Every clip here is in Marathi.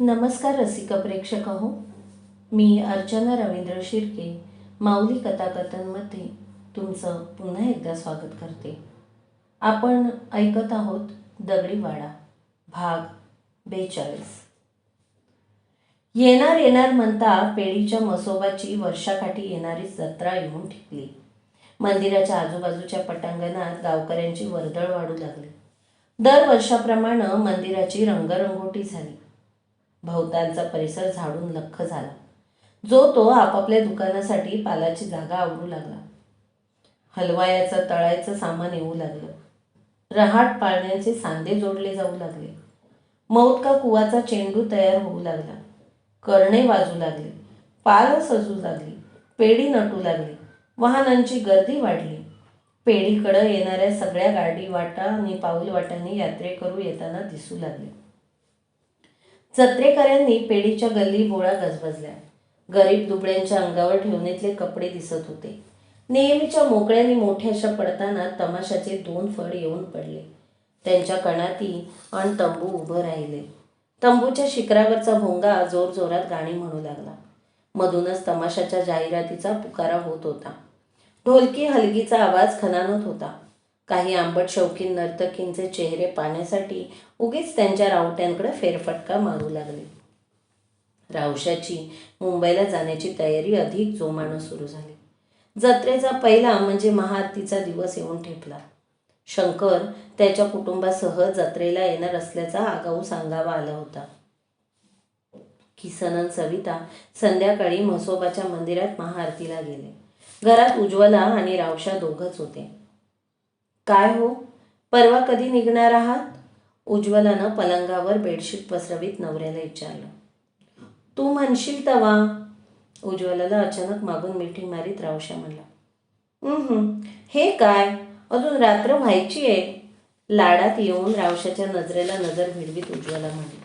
नमस्कार रसिक प्रेक्षक हो मी अर्चना रवींद्र शिर्के माऊली कथाकथनमध्ये तुमचं पुन्हा एकदा स्वागत करते. आपण ऐकत आहोत दगडीवाडा भाग बेचाळीस. येणार येणार म्हणता पेढीच्या मसोबाची वर्षाकाठी येणारी जत्रा येऊन ठिकली मंदिराच्या आजूबाजूच्या पटांगणात गावकऱ्यांची वर्दळ वाढू लागली. दर वर्षाप्रमाणे मंदिराची रंगरंगोटी झाली. भवतांचा परिसर झाडून लख्ख झाला. जो तो आपापल्या दुकानासाठी पालाची जागा आवरू लागला. हलवायाचं तळायचं सामान येऊ लागलं. रहाट पाळण्याचे सांधे जोडले जाऊ लागले. मौत का कुवाचा चेंडू तयार होऊ लागला. करणे वाजू लागले. पाल सजू लागली. पेढी नटू लागली. वाहनांची गर्दी वाढली. पेढीकडं येणाऱ्या सगळ्या गाडी वाटा आणि पाऊल वाटांनी यात्रेकरू येताना दिसू लागले. जत्रेकऱ्यांनी पेढीच्या गल्ली बोळा गजबजल्या. गरीब दुबळ्यांच्या अंगावर ठेवणीतले कपडे दिसत होते. नेहमीच्या मोकळ्याने मोठ्याशा पडताना तमाशाचे दोन फड येऊन पडले. त्यांच्या कणाती आणि तंबू उभं राहिले. तंबूच्या शिखरावरचा भोंगा जोरजोरात गाणी म्हणू लागला. मधूनच तमाशाच्या जाहिरातीचा पुकारा होत होता. ढोलकी हलगीचा आवाज खनानत होता. काही आंबट शौकीन नर्तकींचे चेहरे पाहण्यासाठी उगीच त्यांच्या रावट्यांकडे फेरफटका मारू लागले. रावशाची मुंबईला जाण्याची तयारी अधिक जोमानं सुरू झाली. जत्रेचा पहिला म्हणजे महाआरतीचा दिवस येऊन ठेपला. शंकर त्याच्या कुटुंबासह जत्रेला येणार असल्याचा आगाऊ सांगावा आला होता. किसन सविता संध्याकाळी म्हसोबाच्या मंदिरात महाआरतीला गेले. घरात उज्ज्वला आणि रावशा दोघंच होते. काय हो? परवा कधी निघणार आहात? उज्ज्वलानं पलंगावर बेडशीट पसरवीत नवऱ्याला विचारलं. तू म्हणशील तवा? उज्ज्वलाला अचानक मागून मिठी मारीत रावशा म्हणला. हे काय? अजून रात्र व्हायची आहे. लाडात येऊन रावशाच्या नजरेला नजर भिडवीत उज्ज्वला म्हणे.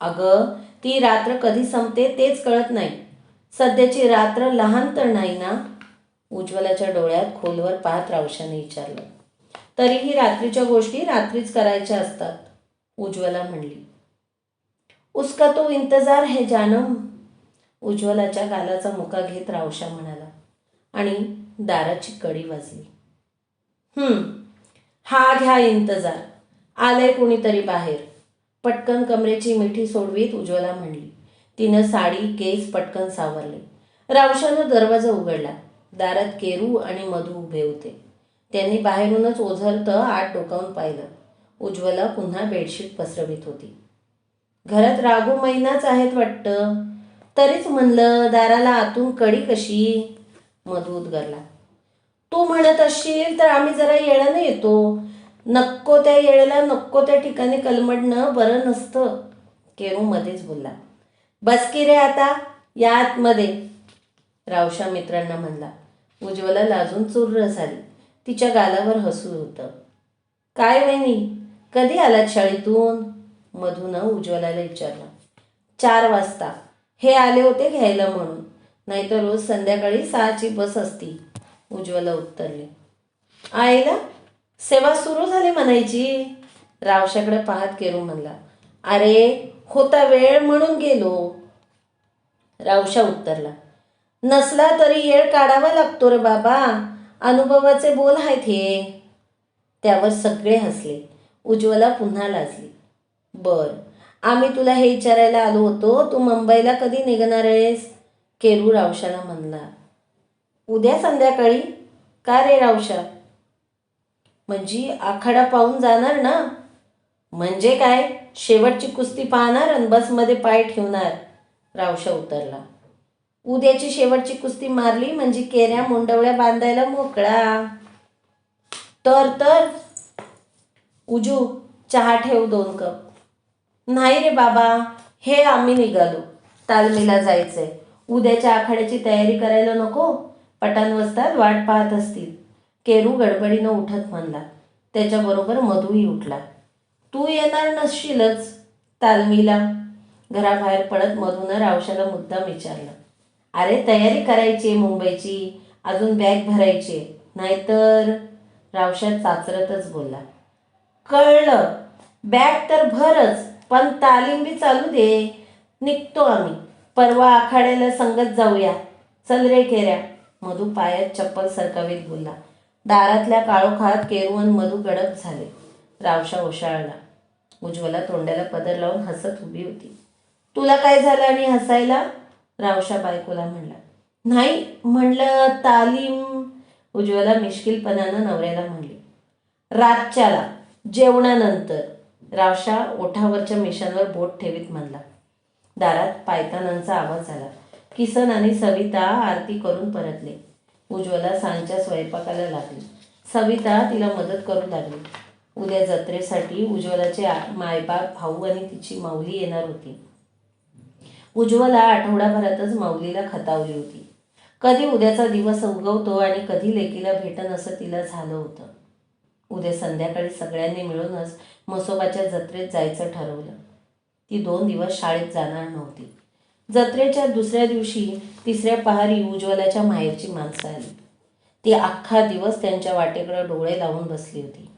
अगं ती रात्र कधी संपते तेच कळत नाही. सध्याची रात्र लहान तर नाही ना? उज्ज्वलाच्या डोळ्यात खोलवर पाहत रावशाने विचारलं. तरीही रात्रीच्या गोष्टी रात्रीच करायच्या असतात. उज्ज्वला म्हणली. उसका तो इंतजार है जानम. उज्ज्वलाच्या गालाचा मुका घेत रावशा म्हणाला आणि दाराची कडी वाजली. हम्म हा घ्या इंतजार. आलंय कुणीतरी बाहेर. पटकन कमरेची मिठी सोडवीत उज्ज्वला म्हणली. तिनं साडी केस पटकन सावरले. रावशानं दरवाजा उघडला. दारात केरू आणि मधू उभे होते. त्यांनी बाहेरूनच ओझरतं आत डोकावून पाहिलं. उज्ज्वला पुन्हा बेडशीट पसरवीत होती. घरात रागू महिनाच आहेत वाटतं. तरीच म्हणलं दाराला आतून कडी कशी? मधू उद्गारला. तू म्हणत असशील तर आम्ही जरा येळानं येतो. नको त्या येळेला नको त्या ठिकाणी कलमडणं बरं नसतं. केरू मध्येच बोलला. बस की रे आता या आतमध्ये. रावशा मित्रांना म्हणला. उज्ज्वला लाजून चुर्र झाली तिच्या गालावर हसू होतं. काय वहिनी कधी आलात शाळेतून? मधूनं उज्ज्वलाला विचारलं. चार वाजता. हे आले होते घ्यायला म्हणून. नाहीतर रोज संध्याकाळी सहाची बस असती. उज्ज्वला उत्तरले. आईला? सेवा सुरू झाली म्हणायची? रावशाकडे पाहत केरू म्हणला. अरे होता वेळ म्हणून गेलो. रावशा उत्तरला. नसला तरी येळ काढावा लागतो रे बाबा. अनुभवाचे बोल आहेत हे. त्यावर सगळे हसले. उज्ज्वला पुन्हा लाजली. बर आम्ही तुला हे विचारायला आलो होतो. तू मुंबईला कधी निघणार आहेस? केरू रावशाला म्हणला. उद्या संध्याकाळी? का रे रावशा? म्हणजे आखाडा पाहून जाणार ना? म्हणजे काय? शेवटची कुस्ती पाहणार आणि बसमध्ये पाय ठेवणार? रावशा उतरला. उद्याची शेवटची कुस्ती मारली म्हणजे केऱ्या मुंडवळ्या बांधायला मोकळा. तर तर. उजू चहा ठेव दोन कप. नाही रे बाबा हे आम्ही निघालो. तालमीला जायचंय. उद्याच्या आखाड्याची तयारी करायला नको. पटान वस्तात वाट पाहत असतील. केरू गडबडीनं उठत म्हणला. त्याच्याबरोबर मधूही उठला. तू येणार नसशीलच तालमीला. घराबाहेर पडत मधूनं रावशाला मुद्दाम विचारलं. अरे तयारी करायची आहे मुंबईची. अजून बॅग भरायची आहे. नाहीतर रावशात चाचरतच बोलला. कळलं. बॅग तर भरच पण तालीम बी चालू दे. निघतो आम्ही. परवा आखाड्याला संगत जाऊया. चल रे केऱ्या मधू पायात चप्पल सरकावीत बोलला. दारातल्या काळोखात केरवण मधू गडप झाले. रावशा ओशाळला. उज्ज्वला तोंडाला पदर लावून हसत उभी होती. तुला काय झालं आणि हसायला? रावशा बायकोला म्हणला. नाही म्हणलं तालीम उज्ज्वला मिश्किलपणानं नवऱ्याला म्हणली. रातच्याला जेवणानंतर रावशा ओठावरच्या मिशांवर बोट ठेवीत म्हणला. दारात पायतानांचा आवाज झाला किसन आणि सविता आरती करून परतले. उज्ज्वला सांजच्या स्वयंपाकाला लागली. सविता तिला मदत करू लागली. उद्या जत्रेसाठी उज्ज्वलाचे मायबाप भाऊ आणि तिची माऊली येणार होती. उज्ज्वला आठवडाभरातच माऊलीला खतावली होती. कधी उद्याचा दिवस उगवतो आणि कधी लेकीला भेटन असं तिला झालं होतं. उद्या संध्याकाळी सगळ्यांनी मिळूनच मसोबाच्या जत्रेत जायचं ठरवलं. ती दोन दिवस शाळेत जाणार नव्हती. जत्रेच्या दुसऱ्या दिवशी तिसऱ्या पहारी उज्ज्वलाच्या माहेरची माणसं आली. ती अख्खा दिवस त्यांच्या वाटेकडे डोळे लावून बसली होती.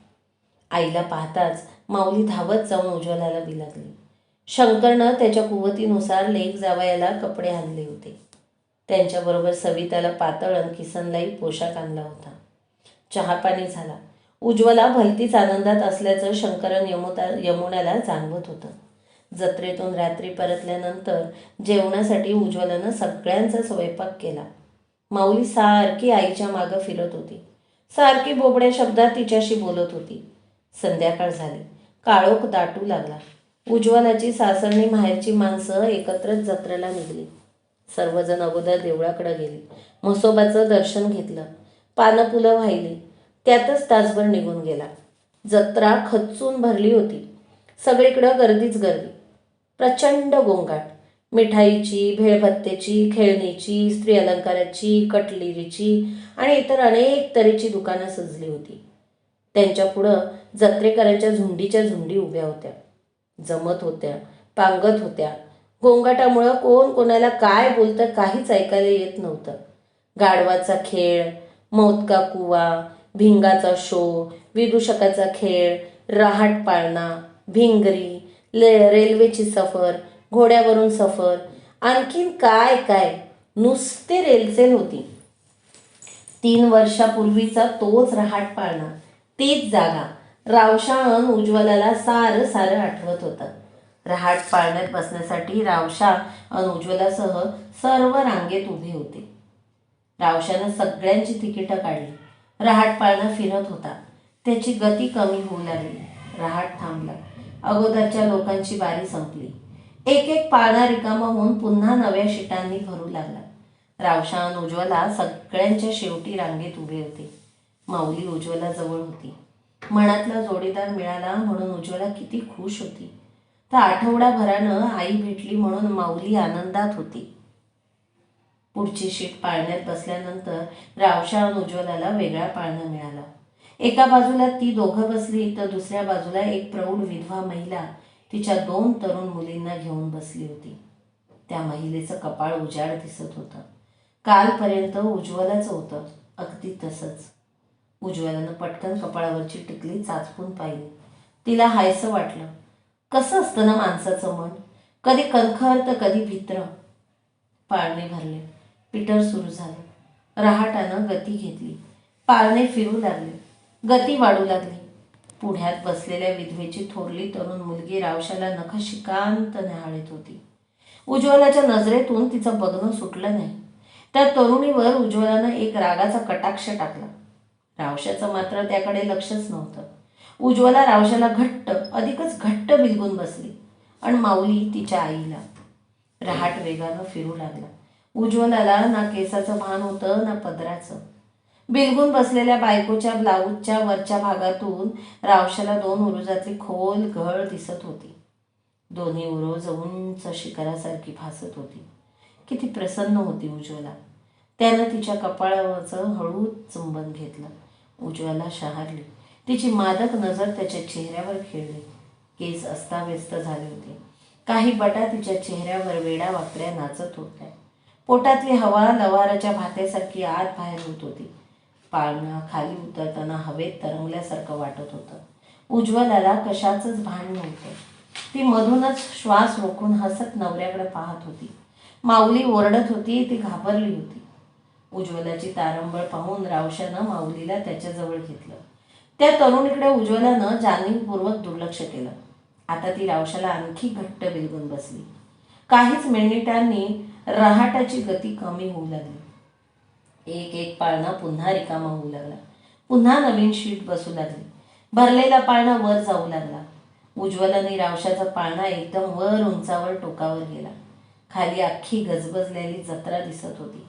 आईला पाहताच माऊली धावत जाऊन उज्ज्वलाला बिलागली शंकरनं त्याच्या कुवतीनुसार लेक जावयाला कपडे आणले होते. त्यांच्याबरोबर सविताला पातळ आणि किसनलाही पोशाख आणला होता. चहापाणी झाला. उज्ज्वला भलतीच आनंदात असल्याचं शंकरन यमुता यमुनाला जाणवत होतं. जत्रेतून रात्री परतल्यानंतर जेवणासाठी उज्ज्वलानं सगळ्यांचा स्वयंपाक केला. माऊली सारखी आईच्या मागं फिरत होती. सारखी बोबड्या शब्दात तिच्याशी बोलत होती. संध्याकाळ झाली. काळोख दाटू लागला. उज्ज्वलाची सासरणी माहेरची माणसं एकत्रच जत्रेला निघली. सर्वजण अगोदर देवळाकडे गेले. म्हसोबाचं दर्शन घेतलं. पानं फुलं वाहिली. त्यातच तासभर निघून गेला. जत्रा खचून भरली होती. सगळीकडं गर्दीच गर्दी. प्रचंड गोंगाट. मिठाईची भेळभत्तेची खेळणीची स्त्री अलंकाराची कटलेरीची आणि इतर अनेक तऱ्हेची दुकानं सजली होती. त्यांच्या पुढं जत्रेकरांच्या झुंडीच्या झुंडी उभ्या होत्या. जमत होत्या पांगत होत्या. गोंगाटामुळं कोण कोणाला काय बोलतं काहीच ऐकायला येत नव्हतं. गाढवाचा खेळ मौतका कुवा भिंगाचा शो विदूषकाचा खेळ रहाट पाळणा भिंगरी ले रेल्वेची सफर घोड्यावरून सफर आणखीन काय काय नुसती रेलचेल होती. तीन वर्षापूर्वीचा तोच रहाट पाळणा तीच जागा. रावशान उज्ज्वलाला सारं सारं आठवत होतं. रहाट पाळण्यात बसण्यासाठी रावशा आणि उज्ज्वलासह सर्व रांगेत उभे होते. रावशानं सगळ्यांची तिकीटं काढली. रहाट पाळणा फिरत होता. त्याची गती कमी होऊ लागली. रहाट थांबला. अगोदरच्या लोकांची बारी संपली. एक एक पाळणा रिकामा होऊन पुन्हा नव्या शिटांनी भरू लागला. रावशान उज्ज्वला सगळ्यांच्या शेवटी रांगेत उभे होते. माऊली उज्ज्वला जवळ होती. मनातला जोडीदार मिळाला म्हणून उज्ज्वला किती खुश होती. तर आठवडाभरानं आई भेटली म्हणून माऊली आनंदात होती. पुढची शीट पाळण्यात बसल्यानंतर रावशा आणि उज्ज्वलाला वेगळा पाळणा मिळाला. एका बाजूला ती दोघं बसली तर दुसऱ्या बाजूला एक प्रौढ विधवा महिला तिच्या दोन तरुण मुलींना घेऊन बसली होती. त्या महिलेचं कपाळ उजाड दिसत होतं. कालपर्यंत उज्ज्वलाचं होतं. अगदी तसंच. उज्ज्वलानं पटकन कपाळावरची टिकली चाचपून पाहिली. तिला हायसं वाटलं. कसं असतं ना माणसाचं मन? कधी कणखर तर कधी भित्र. पाळणे भरले. पिटर सुरू झाले. रहाटानं गती घेतली. पाळणे फिरू लागले. गती वाढू लागली. पुढ्यात बसलेल्या विधवेची थोरली तरुण मुलगी रावशाला नखशिकांत न्याहाळत होती. उज्ज्वलाच्या नजरेतून तिचं बघणं सुटलं नाही. त्या तरुणीवर उज्ज्वलानं एक रागाचा कटाक्ष टाकला. रावशाचं मात्र त्याकडे लक्षच नव्हतं. उज्ज्वला रावशाला घट्ट अधिकच घट्ट बिलगून बसली. आणि माऊली तिच्या आईला. रहाट वेगानं फिरू लागला. उज्ज्वलाला ना केसाचं भान होतं ना पदराचं. बिलगून बसलेल्या बायकोच्या ब्लाऊजच्या वरच्या भागातून रावशाला दोन उरुजातली खोल घळ दिसत होती. दोन्ही उरोज उंच शिखरासारखी भासत होती. किती प्रसन्न होती उज्ज्वला. त्यानं तिच्या कपाळावरचं हळूच चुंबन घेतलं. उज्ज्वला शहारली. तिची मादक नजर त्याच्या चेहऱ्यावर खेळली. केस अस्ताव्यस्त झाले होते. काही बटा तिच्या चेहऱ्यावर वेडा वाकड्या नाचत होत्या. पोटातली हवा लवाराच्या भात्यासारखी आत बाहेर होत होती. पाळणा खाली उतरताना हवेत तरंगल्यासारखं वाटत होतं. उज्ज्वलाला कशाचंच भान नव्हतं. ती मधूनच श्वास रोखून हसत नवऱ्याकडे पाहत होती. माऊली ओरडत होती ती घाबरली होती. उज्ज्वलाची तारंबळ पाहून रावशानं माऊलीला त्याच्याजवळ घेतलं. त्या तरुणीकडे उज्ज्वलानं जाणीवपूर्वक दुर्लक्ष केलं. आता ती रावशाला आणखी घट्ट बिलगून बसली. काहीच मिनिटांनी रहाटाची गती कमी होऊ लागली. एक एक पाळणा पुन्हा रिकामा होऊ लागला. पुन्हा नवीन शीट बसू लागली. भरलेला पाळणा वर जाऊ लागला. उज्ज्वलाने रावशाचा पाळणा एकदम वर उंचावर टोकावर गेला. खाली अख्खी गजबजलेली जत्रा दिसत होती.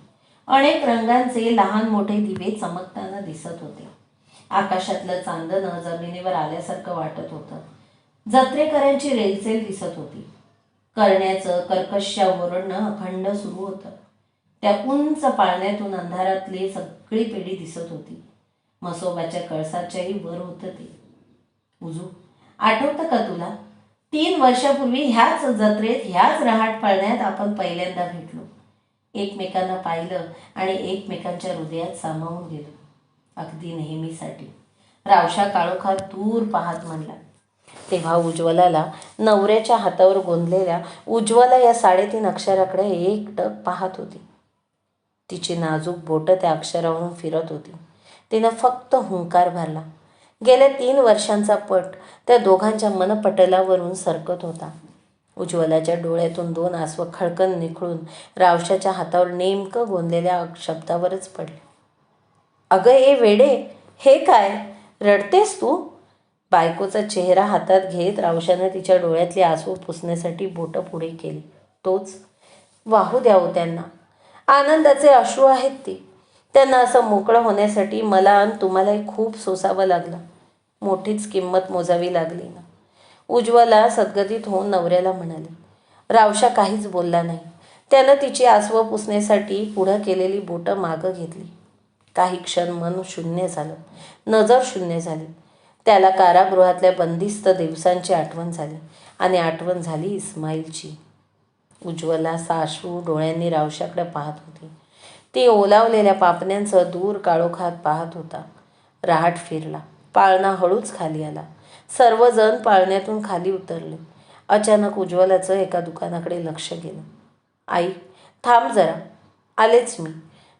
अनेक रंगांचे लहान मोठे दिवे चमकताना दिसत होते. आकाशातलं चांदणं जमिनीवर आल्यासारखं वाटत होतं. जत्रेकरांची रेलचेल दिसत होती. करण्याचं कर्कश्या ओरडणं अखंड सुरू होतं. त्या उंच पाळण्यातून अंधारातली सगळी पिढी दिसत होती. मसोबाच्या कळसाच्याही वर होतं ते. उजू आठवतं का तुला? तीन वर्षापूर्वी ह्याच जत्रेत ह्याच रहाट पाळण्यात आपण पहिल्यांदा भेटलो. एकमेकांना पाहिलं आणि एकमेकांच्या हृदयात सामावून गेलो अगदी नेहमीसाठी. रावशा काळोखा दूर पाहत म्हणला तेव्हा उज्ज्वलाला नवऱ्याच्या हातावर गोंधलेल्या उज्ज्वला या साडेतीन अक्षराकडे एकटक पाहत होती. तिची नाजूक बोटं त्या अक्षरावरून फिरत होती. तिनं फक्त हुंकार भरला. गेल्या तीन वर्षांचा पट त्या दोघांच्या मनपटलावरून सरकत होता. उज्ज्वलाच्या डोळ्यातून दोन आसवं खळकन निखळून रावशाच्या हातावर नेमकं गोंदलेल्या शब्दावरच पडले. अगं ए वेडे हे काय? रडतेस तू? बायकोचा चेहरा हातात घेत रावशानं तिच्या डोळ्यातली आसू पुसण्यासाठी बोटं पुढे केली. तोच वाहू द्यावं हो त्यांना. आनंदाचे अश्रू आहेत ती. त्यांना असं मोकळं होण्यासाठी मला आणि तुम्हालाही खूप सोसावं लागलं. मोठीच किंमत मोजावी लागली ना. उज्ज्वला सद्गतीत होऊन नवऱ्याला म्हणाली रावशा काहीच बोलला नाही त्यानं तिची आसवं पुसण्यासाठी पुढं केलेली बोटं मागं घेतली. काही क्षण मन शून्य झालं. नजर शून्य झाली. त्याला कारागृहातल्या बंदिस्त दिवसांची आठवण झाली आणि आठवण झाली इस्माईलची. उज्ज्वला साश्रू डोळ्यांनी रावशाकडे पाहत होती. ती ओलावलेल्या पापण्यांचं दूर काळोखात पाहत होता. रहाट फिरला. पाळणा हळूच खाली आला. सर्वजण पाळण्यातून खाली उतरले. अचानक उज्ज्वलाचं एका दुकानाकडे लक्ष गेलं. आई थांब जरा. आलेच मी.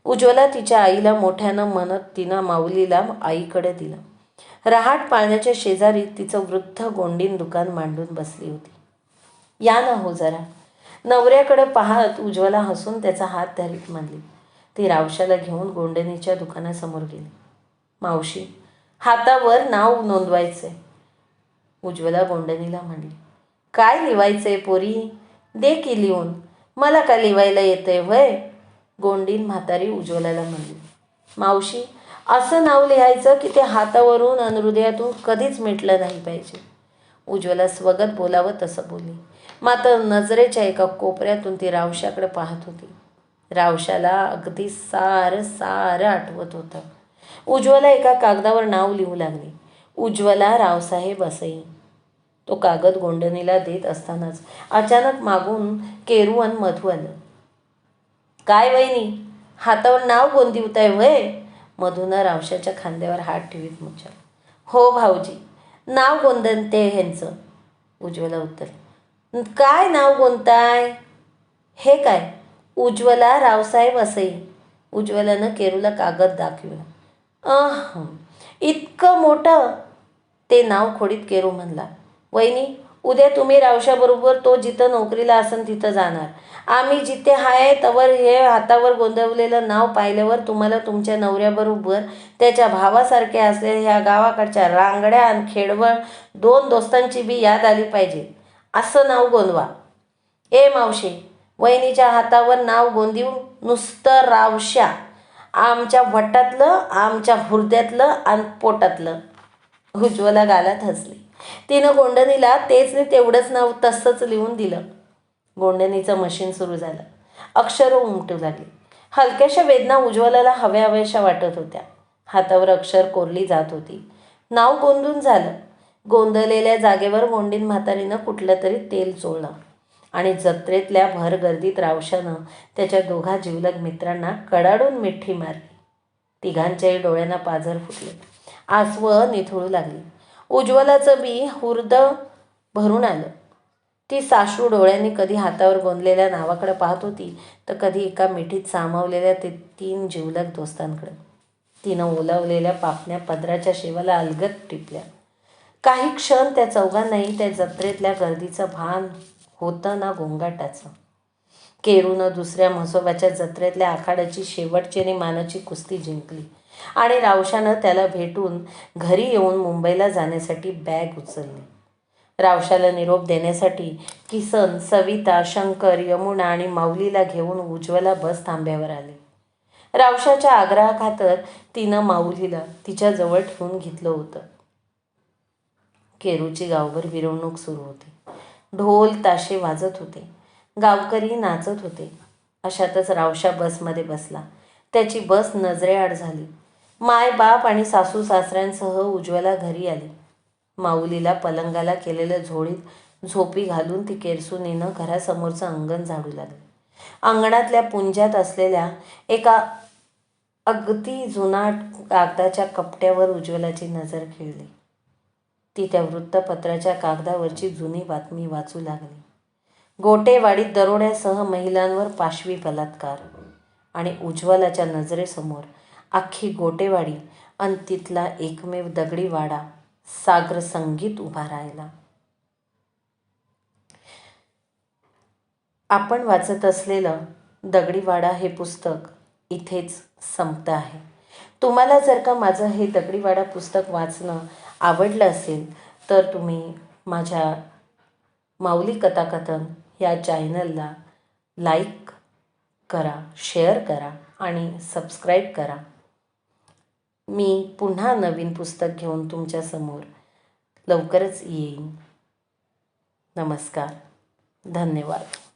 उज्ज्वला तिच्या आईला मोठ्यानं म्हणत तिनं माऊलीला आईकडे दिलं. रहाट पाळण्याच्या शेजारी तिचं वृद्ध गोंडीन दुकान मांडून बसली होती. या ना हो जरा. नवऱ्याकडे पाहत उज्ज्वला हसून त्याचा हात धरीत म्हणली. ती रावशाला घेऊन गोंडणीच्या दुकानासमोर गेली. मावशी हातावर नाव नोंदवायचंय. उज्ज्वला गोंडणीला म्हणली काय लिवायचंय पोरी? दे की लिहून. मला का लिवायला येतंय वय? गोंडीन म्हातारी उज्ज्वलाला म्हणली मावशी असं नाव लिहायचं की ते हातावरून आणि कधीच मिटलं नाही पाहिजे. उज्ज्वला स्वगत बोलावं तसं बोलली. मात्र नजरेच्या एका कोपऱ्यातून ती रावशाकडे पाहत होती. रावशाला अगदी सारं सारं आठवत होतं. उज्ज्वला एका कागदावर नाव लिहू लागली. उज्ज्वला रावसाहेब असंही तो कागद गोंडणीला देत असतानाच अचानक मागून केरू आणि मधू आलं. काय वहिनी हातावर नाव गोंदिवताय वय मधूनं रावशाच्या खांद्यावर हात ठेवीत मुचाल. हो भाऊजी नाव गोंदनते ह्यांचं. उज्ज्वला उत्तर काय नाव गोंताय हे काय? उज्ज्वला रावसाहेब असई उज्ज्वलानं केरूला कागद दाखविला. अह इतकं मोठं. ते नाव खोडीत केरू म्हणला. वहिनी उद्या तुम्ही रावशाबरोबर तो जिथं नोकरीला असन तिथं जाणार. आम्ही जिथे हाय तवर हे हातावर गोंदवलेलं नाव पाहिल्यावर तुम्हाला तुमच्या नवऱ्याबरोबर त्याच्या भावासारख्या असलेल्या ह्या गावाकडच्या रांगड्या आणि खेडवळ दोन दोस्तांची बी याद आली पाहिजे. असं नाव गोंदवा. ए मावशे वहिनीच्या हातावर नाव गोंदीव नुसतं रावशा. आमच्या वटातलं आमच्या हुर्द्यातलं आणि पोटातलं. उज्ज्वला गालात हसली. तिनं गोंडणीला तेच नाही तेवढंच नाव तसंच लिहून दिलं. गोंडणीचं मशीन सुरू झालं. अक्षरं उमटू लागली. हलक्याशा वेदना उज्ज्वलाला हव्या हव्याशा वाटत होत्या. हातावर अक्षर कोरली जात होती. नाव गोंधून झालं. गोंधलेल्या जागेवर गोंडीन म्हातारीनं कुठलं तरी तेल चोळलं आणि जत्रेतल्या भर गर्दीत रावशानं त्याच्या दोघा जिवलग मित्रांना कडाडून मिठी मारली. तिघांच्याही डोळ्यांना पाझर फुटले. आसवं निथळू लागली. उज्ज्वलाचं बी हुर्द भरून आलं. ती सासू डोळ्यांनी कधी हातावर गोंदलेल्या नावाकडे पाहत होती तर कधी एका मिठीत सामावलेल्या ते तीन जिवलक दोस्तांकडे. तिनं ओलावलेल्या पापण्या पदराच्या शेवाला अलगत टिपल्या. काही क्षण त्या चौघांनाही त्या जत्रेतल्या गर्दीचं भान होतं ना गोंगाटाचं. केरूनं दुसऱ्या म्हसोबाच्या जत्रेतल्या आखाड्याची शेवटची आणि मानाची कुस्ती जिंकली. आणि रावशानं त्याला भेटून घरी येऊन मुंबईला जाण्यासाठी बॅग उचलली. रावशाला निरोप देण्यासाठी किसन सविता शंकर यमुना आणि माऊलीला घेऊन उज्ज्वला बस थांब्यावर आले. रावशाच्या आग्रहाखातर तिनं माऊलीला तिच्याजवळ ठेवून घेतलं होतं. केरूची गावभर मिरवणूक सुरू होती. ढोल ताशे वाजत होते. गावकरी नाचत होते. अशातच रावशा बसमध्ये बसला. त्याची बस नजरेआड झाली. माय बाप आणि सासू सासऱ्यांसह उज्ज्वला घरी आली. माऊलीला पलंगाला केलेल्या झोळीत झोपी घालून ती केरसुनीनं घरासमोरचं अंगण झाडू लागली. अंगणातल्या पुंजात असलेल्या एका अगदी जुनाट कागदाच्या कपट्यावर उज्ज्वलाची नजर खेळली. ती त्या वृत्तपत्राच्या कागदावरची जुनी बातमी वाचू लागली. गोटेवाडीत दरोड्यासह महिलांवर पाशवी बलात्कार आणि उज्ज्वलाच्या नजरेसमोर अख्खी गोटेवाडी आणि तिथला एकमेव दगडी वाडा सागर संगीत उभा राहिला. आपण वाचत असलेलं दगडीवाडा हे पुस्तक इथेच संपतं आहे. तुम्हाला जर का माझं हे दगडीवाडा पुस्तक वाचणं आवडलं असेल तर तुम्ही माझ्या माऊली कथाकथन या चॅनलला लाईक करा शेअर करा आणि सबस्क्राईब करा. मी पुन्हा नवीन पुस्तक घेऊन तुमच्यासमोर लवकरच येईन. नमस्कार. धन्यवाद.